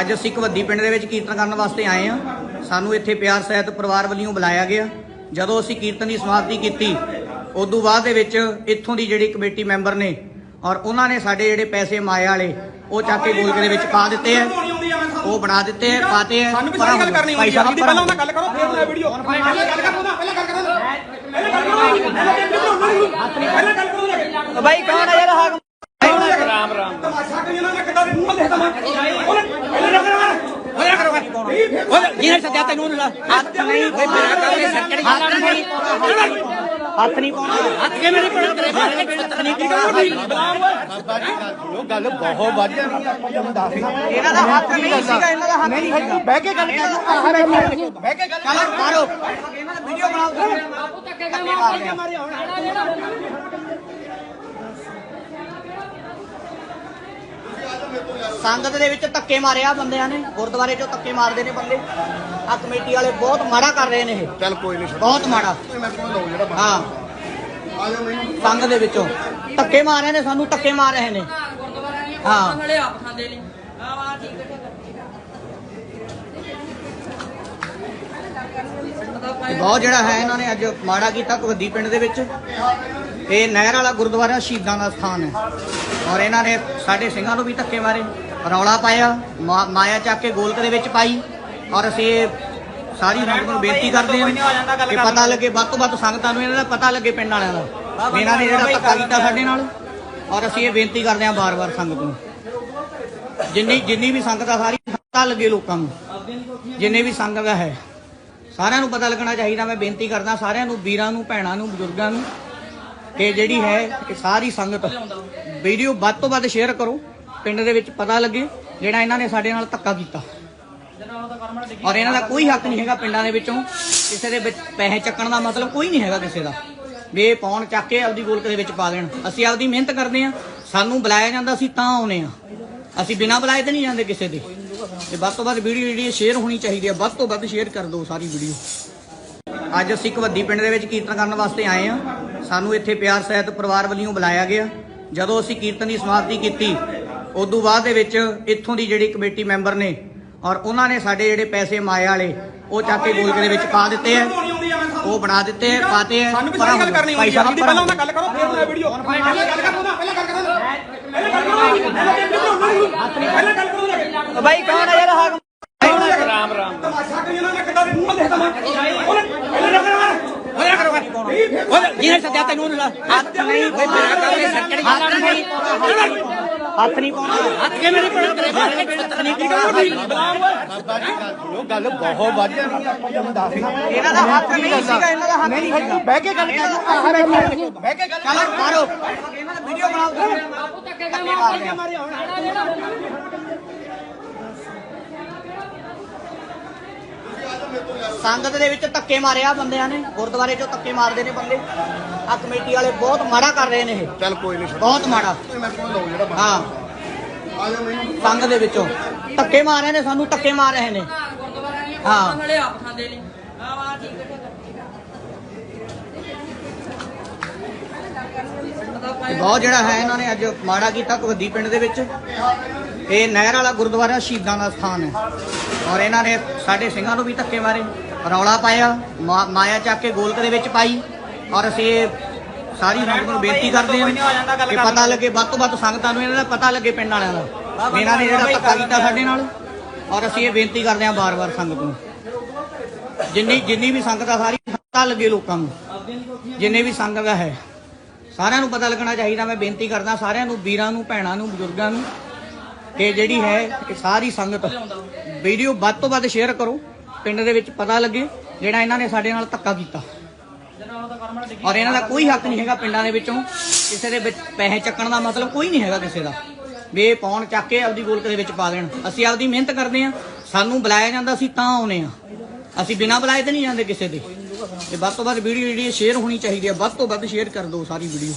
ਅੱਜ ਅਸੀਂ ਕਵੱਦੀ ਪਿੰਡ ਦੇ ਵਿੱਚ ਕੀਰਤਨ ਕਰਨ ਵਾਸਤੇ ਆਏ ਆ ਸਾਨੂੰ ਇੱਥੇ ਪਿਆਰ ਸਹਿਤ ਪਰਿਵਾਰ ਵੱਲੋਂ ਬੁਲਾਇਆ ਗਿਆ। ਜਦੋਂ ਅਸੀਂ ਕੀਰਤਨ ਦੀ ਸਮਾਪਤੀ ਕੀਤੀ ਉਦੋਂ ਬਾਅਦ ਦੇ ਵਿੱਚ ਇੱਥੋਂ ਦੀ ਜਿਹੜੀ ਕਮੇਟੀ ਮੈਂਬਰ ਨੇ ਔਰ ਉਹਨਾਂ ਨੇ ਸਾਡੇ ਜਿਹੜੇ ਪੈਸੇ ਮਾਇਆ ਵਾਲੇ ਉਹ ਚੱਕ ਕੇ ਗੋਲਕੇ ਦੇ ਵਿੱਚ ਪਾ ਦਿੱਤੇ ਆ। ਉਹ ਬਣਾ ਦਿੱਤੇ ਆ ਪਾਤੇ ਆ ਸਾਨੂੰ ਵੀ ਸਾਰੀ ਗੱਲ ਕਰਨੀ ਹੁੰਦੀ ਆ। ਆਪਦੀ ਪਹਿਲਾਂ ਉਹਨਾਂ ਗੱਲ ਕਰੋ ਫਿਰ ਮੈਂ ਵੀਡੀਓ ਪਹਿਲਾਂ ਗੱਲ ਕਰੋ ਨਾ ਪਹਿਲਾਂ ਗੱਲ ਕਰੋ ਪਹਿਲਾਂ ਗੱਲ ਕਰੋ ਬਾਈ ਕੌਣ ਹੈ ਯਾਰ ਹਾਕਮ ਰਾਮ ਰਾਮ ਤਮਾਸ਼ਾ ਕਰੀ ਇਹਨਾਂ ਨੇ ਕਿੱਦਾਂ ਦੇ ਮੂੰਹ ਦੇਖਦਾ ਮੈਂ ਉਹਨੇ ਪਹਿਲਾਂ ਕਰੋ ਹੋਇਆ ਕਰੋ ਜਿਹਨੇ ਸੱਦਿਆ ਤੈਨੂੰ ਹੱਥ ਨਹੀਂ ਕੋਈ ਮੇਰਾ ਕਰਕੇ ਸੱਜਣ ਹੱਥ ਨਹੀਂ ਹੱਥ ਨਹੀਂ ਪਾਉਣਾ। ਹੱਥ ਕਿਵੇਂ ਨਹੀਂ ਪਾਉਣਾ ਤੇਰੇ ਹੱਥ ਨਹੀਂ ਗੱਲ ਬਹੁਤ ਵਧੀਆ ਇਹਨਾਂ ਦਾ ਹੱਥ ਨਹੀਂ ਸੀਗਾ ਇਹਨਾਂ ਦਾ ਹੱਥ ਨਹੀਂ ਸੀਗਾ। ਬਹਿ ਕੇ ਗੱਲ ਕਰ ਬਹਿ ਕੇ ਗੱਲ ਕਰੋ ਇਹਨਾਂ ਦਾ ਵੀਡੀਓ ਬਣਾਓ ਤੁਸੀਂ ਸੰਗਤ ਦੇ ਵਿੱਚ ਧੱਕੇ ਮਾਰਿਆ ਬੰਦਿਆਂ ਨੇ ਗੁਰਦੁਆਰੇ 'ਚੋਂ ਧੱਕੇ ਮਾਰਦੇ ਨੇ ਬੰਦੇ। ਆ ਕਮੇਟੀ ਵਾਲੇ ਬਹੁਤ ਮਾੜਾ ਕਰ ਰਹੇ ਨੇ ਇਹ। ਚੱਲ ਕੋਈ ਨਹੀਂ। ਬਹੁਤ ਮਾੜਾ। ਮੈਂ ਕੋਲ ਲਓ ਜਿਹੜਾ ਹਾਂ। ਆ ਜਾਓ ਨਹੀਂ ਸੰਗ ਦੇ ਵਿੱਚੋਂ। ਧੱਕੇ ਮਾਰ ਰਹੇ ਨੇ ਸਾਨੂੰ ਧੱਕੇ ਮਾਰ ਰਹੇ ਨੇ। ਹਾਂ ਨਾਲੇ ਆਪ ਖਾਂਦੇ ਲਈ ਆ ਵਾ ਠੀਕ ਹੈ ਬਹੁਤ ਜਿਹੜਾ ਹੈ ਇਹਨਾਂ ਨੇ ਅੱਜ ਮਾੜਾ ਕੀਤਾ ਕਵੱਦੀ ਪਿੰਡ ਦੇ ਵਿੱਚ। ਇਹ ਨਹਿਰ ਵਾਲਾ ਗੁਰਦੁਆਰਾ ਸ਼ਹੀਦਾਂ ਦਾ ਸਥਾਨ ਹੈ। ਔਰ ਇਹਨਾਂ ਨੇ ਸਾਡੇ ਸਿੰਘਾਂ ਨੂੰ ਵੀ ਧੱਕੇ ਮਾਰੇ। ਰੌਲਾ ਪਾਇਆ, ਮਾ- ਮਾਇਆ ਚੱਕ ਕੇ ਗੋਲਕ ਦੇ ਵਿੱਚ ਪਾਈ। ਔਰ ਅਸੀਂ ਇਹ ਸਾਰੀ ਸੰਗਤ ਨੂੰ ਬੇਨਤੀ ਕਰਦੇ ਹਾਂ ਕਿ ਪਤਾ ਲੱਗੇ, ਵੱਧ ਤੋਂ ਵੱਧ ਸੰਗਤਾਂ ਨੂੰ ਇਹਨਾਂ ਦਾ ਪਤਾ ਲੱਗੇ ਪਿੰਡ ਵਾਲਿਆਂ ਦਾ। ਇਹਨਾਂ ਨੇ ਜਿਹੜਾ ਧੱਕਾ ਕੀਤਾ ਸਾਡੇ ਨਾਲ। ਔਰ ਅਸੀਂ ਇਹ ਬੇਨਤੀ ਕਰਦੇ ਹਾਂ ਬਾਰ-ਬਾਰ ਸੰਗਤ ਨੂੰ। ਜਿੰਨੀ ਜਿੰਨੀ ਵੀ ਸੰਗਤ ਆ, ਸਾਰੀ ਪਤਾ ਲੱਗੇ ਲੋਕਾਂ ਨੂੰ। ਜਿੰਨੇ ਵੀ ਸੰਗਤ ਹੈ, ਸਾਰਿਆਂ ਨੂੰ ਪਤਾ ਲੱਗਣਾ ਚਾਹੀਦਾ। ਮੈਂ ਬੇਨਤੀ ਕਰਦਾ ਸਾਰਿਆਂ ਨੂੰ, ਵੀਰਾਂ ਨੂੰ, ਭੈਣਾਂ ਨੂੰ, ਬਜ਼ੁਰਗਾਂ ਨੂੰ ਕਿ ਜਿਹੜੀ ਹੈ ਕਿ ਸਾਰੀ ਸੰਗਤ ਵੀਡੀਓ ਵੱਧ ਤੋਂ ਵੱਧ ਸ਼ੇਅਰ ਕਰੋ, ਪਿੰਡ ਦੇ ਵਿੱਚ ਪਤਾ ਲੱਗੇ, ਜਿਹੜਾ ਇਹਨਾਂ ਨੇ ਸਾਡੇ ਨਾਲ ਧੱਕਾ ਕੀਤਾ। ਔਰ ਇਹਨਾਂ ਦਾ ਕੋਈ ਹੱਕ ਨਹੀਂ ਹੈਗਾ ਪਿੰਡਾਂ ਦੇ ਵਿੱਚੋਂ ਕਿਸੇ ਦੇ ਵਿੱਚ ਪੈਸੇ ਚੱਕਣ ਦਾ ਮਤਲਬ ਕੋਈ ਨਹੀਂ ਹੈਗਾ ਕਿਸੇ ਦਾ। ਵੀ ਇਹ ਪਾਉਣ ਚੱਕ ਕੇ ਆਪਦੀ ਗੋਲਕ ਦੇ ਵਿੱਚ ਪਾ ਦੇਣ। ਅਸੀਂ ਆਪਦੀ ਮਿਹਨਤ ਕਰਦੇ ਆ ਸਾਨੂੰ ਬੁਲਾਇਆ ਜਾਂਦਾ, ਅਸੀਂ ਤਾਂ ਆਉਨੇ ਆ ਅਸੀਂ ਬਿਨਾਂ ਬੁਲਾਏ ਤੇ ਨਹੀਂ ਜਾਂਦੇ ਕਿਸੇ ਦੇ। ਤੇ ਵੱਧ ਤੋਂ ਵੱਧ ਵੀਡੀਓ ਜਿਹੜੀ ਸ਼ੇਅਰ ਹੋਣੀ ਚਾਹੀਦੀ ਹੈ। ਵੱਧ ਤੋਂ ਵੱਧ ਸ਼ੇਅਰ ਕਰ ਦਿਓ ਸਾਰੀ ਵੀਡੀਓ। ਅੱਜ ਅਸੀਂ ਕਵੱਦੀ ਪਿੰਡ ਦੇ ਵਿੱਚ ਕੀਰਤਨ ਕਰਨ ਵਾਸਤੇ ਆਏ ਆ ਸਾਨੂੰ ਇੱਥੇ ਪਿਆਰ ਸਹਿਤ ਪਰਿਵਾਰ ਵੱਲੋਂ ਬੁਲਾਇਆ ਗਿਆ। ਜਦੋਂ ਅਸੀਂ ਕੀਰਤਨ ਦੀ ਸਮਾਪਤੀ ਕੀਤੀ ਉਦੋਂ ਬਾਅਦ ਦੇ ਵਿੱਚ ਇੱਥੋਂ ਦੀ ਜਿਹੜੀ ਕਮੇਟੀ ਮੈਂਬਰ ਨੇ ਔਰ ਉਹਨਾਂ ਨੇ ਸਾਡੇ ਜਿਹੜੇ ਪੈਸੇ ਮਾਇਆ ਵਾਲੇ ਉਹ ਚੱਕ ਕੇ ਗੋਲਕੇ ਦੇ ਵਿੱਚ ਪਾ ਦਿੱਤੇ ਆ। ਉਹ ਬਣਾ ਦਿੱਤੇ ਆ ਪਾਤੇ ਆ ਸਾਨੂੰ ਵੀ ਸਾਰੀ ਗੱਲ ਕਰਨੀ ਹੁੰਦੀ ਆ। ਆਪਦੀ ਪਹਿਲਾਂ ਉਹਨਾਂ ਗੱਲ ਕਰੋ ਫਿਰ ਮੈਂ ਵੀਡੀਓ ਪਹਿਲਾਂ ਗੱਲ ਕਰੋ ਨਾ ਪਹਿਲਾਂ ਗੱਲ ਕਰੋ ਪਹਿਲਾਂ ਗੱਲ ਕਰੋ ਬਾਈ ਕੌਣ ਹੈ ਯਾਰ ਹਾਕਮ? ਰਾਮ ਰਾਮ ਤਮਾਸ਼ਾ ਕਰੀ ਨੇ ਕਿੱਦਾਂ ਦੇ ਮੂੰਹ ਦੇਖਦਾ ਮੈਂ ਉਹਨੇ ਪਹਿਲਾਂ ਕਰੋ ਹੋਇਆ ਕਰੋ ਹੋਇਆ ਜਿਹਨੇ ਸੱਦਿਆ ਤੈਨੂੰ ਹੱਥ ਨਹੀਂ ਕੋਈ ਮੇਰਾ ਕਰਕੇ ਸੱਜਣ ਹੱਥ ਨਹੀਂ ਹੱਥ ਨਹੀਂ ਪਾਉਣਾ। ਹੱਥ ਕਿਵੇਂ ਨਹੀਂ ਪਾਉਣਾ? ਤੇਰੇ ਹੱਥ ਨਹੀਂ ਗੱਲ ਬਹੁਤ ਵਧੀਆ ਇਹਨਾਂ ਦਾ ਹੱਥ ਨਹੀਂ ਸੀਗਾ ਇਹਨਾਂ ਦਾ ਹੱਥ ਨਹੀਂ ਸੀਗਾ। ਬਹਿ ਕੇ ਗੱਲ ਕਰ ਬਹਿ ਕੇ ਗੱਲ ਕਰੋ ਇਹਨਾਂ ਦਾ ਵੀਡੀਓ ਬਣਾਓ ਤੁਸੀਂ ਧੱਕੇ ਮਾਰਦੇ ਆ ਸੰਗਤ ਦੇ ਵਿੱਚ ਧੱਕੇ ਮਾਰਿਆ ਬੰਦਿਆਂ ਨੇ ਗੁਰਦੁਆਰੇ 'ਚੋਂ ਧੱਕੇ ਮਾਰਦੇ ਨੇ ਬੰਦੇ। ਆ ਕਮੇਟੀ ਵਾਲੇ ਬਹੁਤ ਮਾੜਾ ਕਰ ਰਹੇ ਨੇ ਇਹ। ਚੱਲ ਕੋਈ ਨਹੀਂ ਬਹੁਤ ਮਾੜਾ। ਮੈਂ ਕੋਲ ਲਓ ਜਿਹੜਾ ਹਾਂ। ਆ ਜਾਓ ਨਹੀਂ ਸੰਗ ਦੇ ਵਿੱਚੋਂ। ਧੱਕੇ ਮਾਰ ਰਹੇ ਨੇ ਸਾਨੂੰ ਧੱਕੇ ਮਾਰ ਰਹੇ ਨੇ। ਹਾਂ। ਨਾਲੇ ਆਪ ਖਾਂਦੇ ਲਈ ਆ ਵਾ ਠੀਕ ਹੈ ਬਹੁਤ ਜਿਹੜਾ ਹੈ ਇਹਨਾਂ ਨੇ ਅੱਜ ਮਾੜਾ ਕੀਤਾ ਕਵੱਦੀ ਪਿੰਡ ਦੇ ਵਿੱਚ। ਇਹ ਨਹਿਰ ਵਾਲਾ ਗੁਰਦੁਆਰਾ ਸ਼ਹੀਦਾਂ ਦਾ ਸਥਾਨ ਹੈ। ਔਰ ਇਹਨਾਂ ਨੇ ਸਾਡੇ ਸਿੰਘਾਂ ਨੂੰ ਵੀ ਧੱਕੇ ਮਾਰੇ, ਰੌਲਾ ਪਾਇਆ, ਮਾ- ਮਾਇਆ ਚੱਕ ਕੇ ਗੋਲਕ ਦੇ ਵਿੱਚ ਪਾਈ, ਔਰ ਅਸੀਂ ਇਹ ਸਾਰੀ ਸੰਗਤ ਨੂੰ ਬੇਨਤੀ ਕਰਦੇ ਹਾਂ ਕਿ ਪਤਾ ਲੱਗੇ, ਵੱਧ ਤੋਂ ਵੱਧ ਸੰਗਤਾਂ ਨੂੰ ਇਹਨਾਂ ਦਾ ਪਤਾ ਲੱਗੇ ਪਿੰਡ ਵਾਲਿਆਂ ਦਾ। ਇਹਨਾਂ ਨੇ ਜਿਹੜਾ ਧੱਕਾ ਕੀਤਾ ਸਾਡੇ ਨਾਲ, ਔਰ ਅਸੀਂ ਇਹ ਬੇਨਤੀ ਕਰਦੇ ਹਾਂ ਬਾਰ-ਬਾਰ ਸੰਗਤ ਨੂੰ। ਜਿੰਨੀ ਜਿੰਨੀ ਵੀ ਸੰਗਤ ਆ, ਸਾਰੀ ਪਤਾ ਲੱਗੇ ਲੋਕਾਂ ਨੂੰ। ਜਿੰਨੇ ਵੀ ਸੰਗਤ ਹੈ, ਸਾਰਿਆਂ ਨੂੰ ਪਤਾ ਲੱਗਣਾ ਚਾਹੀਦਾ। ਮੈਂ ਬੇਨਤੀ ਕਰਦਾ ਸਾਰਿਆਂ ਨੂੰ, ਵੀਰਾਂ ਨੂੰ, ਭੈਣਾਂ ਨੂੰ, ਬਜ਼ੁਰਗਾਂ ਨੂੰ ਕਿ ਜਿਹੜੀ ਹੈ ਕਿ ਸਾਰੀ ਸੰਗਤ ਵੀਡੀਓ ਵੱਧ ਤੋਂ ਵੱਧ ਸ਼ੇਅਰ ਕਰੋ, ਪਿੰਡ ਦੇ ਵਿੱਚ ਪਤਾ ਲੱਗੇ, ਜਿਹੜਾ ਇਹਨਾਂ ਨੇ ਸਾਡੇ ਨਾਲ ਧੱਕਾ ਕੀਤਾ। ਔਰ ਇਹਨਾਂ ਦਾ ਕੋਈ ਹੱਕ ਨਹੀਂ ਹੈਗਾ ਪਿੰਡਾਂ ਦੇ ਵਿੱਚੋਂ ਕਿਸੇ ਦੇ ਵਿੱਚ ਪੈਸੇ ਚੱਕਣ ਦਾ ਮਤਲਬ ਕੋਈ ਨਹੀਂ ਹੈਗਾ ਕਿਸੇ ਦਾ। ਵੀ ਇਹ ਪਾਉਣ ਚੱਕ ਕੇ ਆਪਦੀ ਗੋਲਕ ਦੇ ਵਿੱਚ ਪਾ ਦੇਣ। ਅਸੀਂ ਆਪਦੀ ਮਿਹਨਤ ਕਰਦੇ ਆ ਸਾਨੂੰ ਬੁਲਾਇਆ ਜਾਂਦਾ, ਅਸੀਂ ਤਾਂ ਆਉਨੇ ਆ ਅਸੀਂ ਬਿਨਾਂ ਬੁਲਾਏ ਤੇ ਨਹੀਂ ਜਾਂਦੇ ਕਿਸੇ ਦੇ। ਤੇ ਵੱਧ ਤੋਂ ਵੱਧ ਵੀਡੀਓ ਜਿਹੜੀ ਸ਼ੇਅਰ ਹੋਣੀ ਚਾਹੀਦੀ ਹੈ, ਵੱਧ ਤੋਂ ਵੱਧ ਸ਼ੇਅਰ ਕਰ ਦਿਓ ਸਾਰੀ ਵੀਡੀਓ।